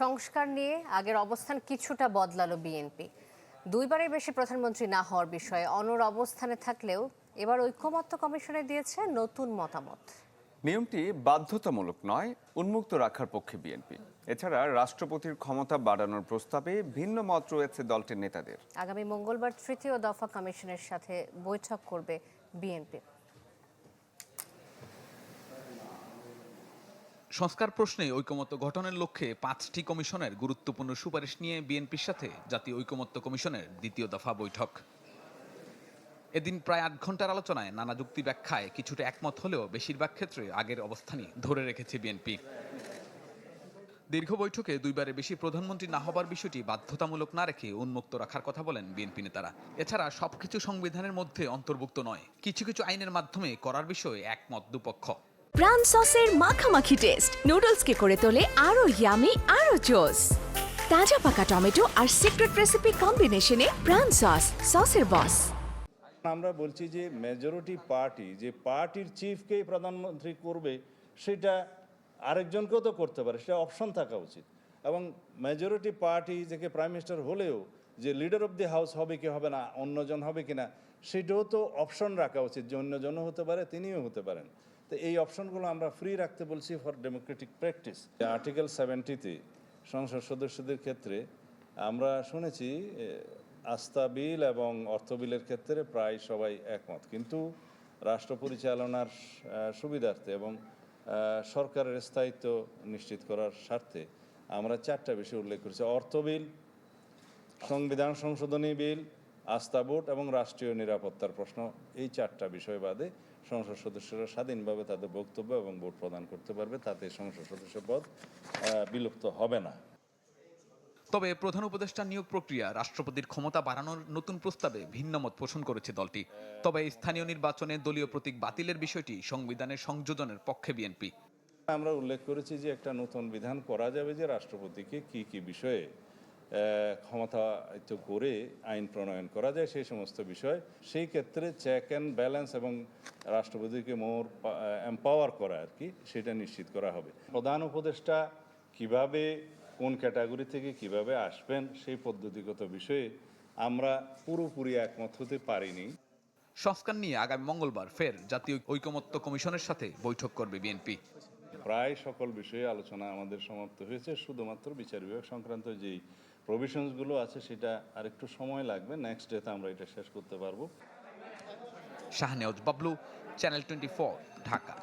সংস্কার নিয়ে আগের অবস্থান কিছুটা বদলালো বিএনপি দুইবারের বেশি প্রধানমন্ত্রী না হওয়ার বিষয়ে অনর অবস্থানে থাকলেও এবার ঐক্যমত্য কমিশনে দিয়েছে নতুন মতামত। নিয়মটি বাধ্যতামূলক নয় উন্মুক্ত রাখার পক্ষে বিএনপি এছাড়া রাষ্ট্রপতির ক্ষমতা বাড়ানোর প্রস্তাবে ভিন্ন মত রয়েছে দলটির নেতাদের। আগামী মঙ্গলবার তৃতীয় দফা কমিশনের সাথে বৈঠক করবে বিএনপি সংস্কার প্রশ্নে ঐকমত্য গঠনের লক্ষ্যে পাঁচটি কমিশনের গুরুত্বপূর্ণ সুপারিশ নিয়ে বিএনপির সাথে জাতীয় ঐকমত্য কমিশনের দ্বিতীয় দফা বৈঠক। এদিন প্রায় আট ঘণ্টার আলোচনায় নানা যুক্তি ব্যাখ্যায় কিছুটা একমত হলেও বেশিরভাগ ক্ষেত্রে আগের অবস্থানই ধরে রেখেছে বিএনপি। দীর্ঘ বৈঠকে দুইবারে বেশি প্রধানমন্ত্রী না হবার বিষয়টি বাধ্যতামূলক না রেখে উন্মুক্ত রাখার কথা বলেন বিএনপি নেতারা। এছাড়া সবকিছু সংবিধানের মধ্যে অন্তর্ভুক্ত নয়, কিছু কিছু আইনের মাধ্যমে করার বিষয়ে একমত দুপক্ষ। প্রাণ সসের মাখামাখি টেস্ট নুডলসকে করে তোলে আরও ইয়ামি আরও জোস তাজা পাকা টমেটো আর সিক্রেট রেসিপি কম্বিনেশনে প্রাণ সস সসের বস আমরা বলছি যে মেজরিটি পার্টি যে পার্টির চিফকেই প্রধানমন্ত্রী করবে, সেটা আরেকজনকেও তো করতে পারে, সেটা অপশন থাকা উচিত। এবং মেজরিটি পার্টি থেকে প্রাইম মিনিস্টার হলেও যে লিডার অফ দি হাউস হবে কি হবে না, অন্যজন হবে কি না, সেটাও তো অপশন রাখা উচিত যে অন্যজনও হতে পারে, তিনিও হতে পারেন। তো এই অপশনগুলো আমরা ফ্রি রাখতে বলছি ফর ডেমোক্রেটিক প্র্যাকটিস আর্টিকেল সেভেন্টিতে সংসদ সদস্যদের ক্ষেত্রে আমরা শুনেছি আস্থা বিল এবং অর্থ বিলের ক্ষেত্রে প্রায় সবাই একমত। কিন্তু রাষ্ট্র পরিচালনার সুবিধার্থে এবং সরকারের স্থায়িত্ব নিশ্চিত করার স্বার্থে আমরা চারটা বিষয় উল্লেখ করেছি। অর্থ বিল সংবিধান সংশোধনী বিল আস্থা ভোট এবং রাষ্ট্রীয় নিরাপত্তার প্রশ্ন এই চারটা বিষয় বাদে সংসদ সদস্যরা স্বাধীনভাবে তাদের বক্তব্য এবং ভোট প্রদান করতে পারবে তাতে সংসদ সদস্য পদ বিলুপ্ত হবে না। তবে প্রধান উপদেষ্টা নিয়োগ প্রক্রিয়া রাষ্ট্রপতির ক্ষমতা বাড়ানোর নতুন প্রস্তাবে ভিন্নমত পোষণ করেছে দলটি। তবে স্থানীয় নির্বাচনে দলীয় প্রতীক বাতিলের বিষয়টি সংবিধানের সংযোজনের পক্ষে বিএনপি। আমরা উল্লেখ করেছি যে একটা নতুন বিধান করা যাবে যে রাষ্ট্রপতিকে কি কি বিষয়ে ক্ষমতায়িত করে আইন প্রণয়ন করা যায়, সেই সমস্ত বিষয়। সেই ক্ষেত্রে চেক অ্যান্ড ব্যালেন্স এবং রাষ্ট্রপতিকে মোর এম্পাওয়ার করা আর কি, সেটা নিশ্চিত করা হবে। প্রধান উপদেষ্টা কীভাবে, কোন ক্যাটাগরি থেকে কীভাবে আসবেন, সেই পদ্ধতিগত বিষয়ে আমরা পুরোপুরি একমত হতে পারিনি। সংস্কার নিয়ে আগামী মঙ্গলবার ফের জাতীয় ঐকমত্য কমিশনের সাথে বৈঠক করবে বিএনপি। প্রায় সকল বিষয়ে আলোচনা আমাদের সমাপ্ত হয়েছে। শুধুমাত্র বিচার বিভাগ সংক্রান্ত যেই প্রভিশনসগুলো আছে, সেটা আরেকটু সময় লাগবে। নেক্সট ডেতে আমরা এটা শেষ করতে পারব। Shahnewaz Bablu channel twenty Dhaka.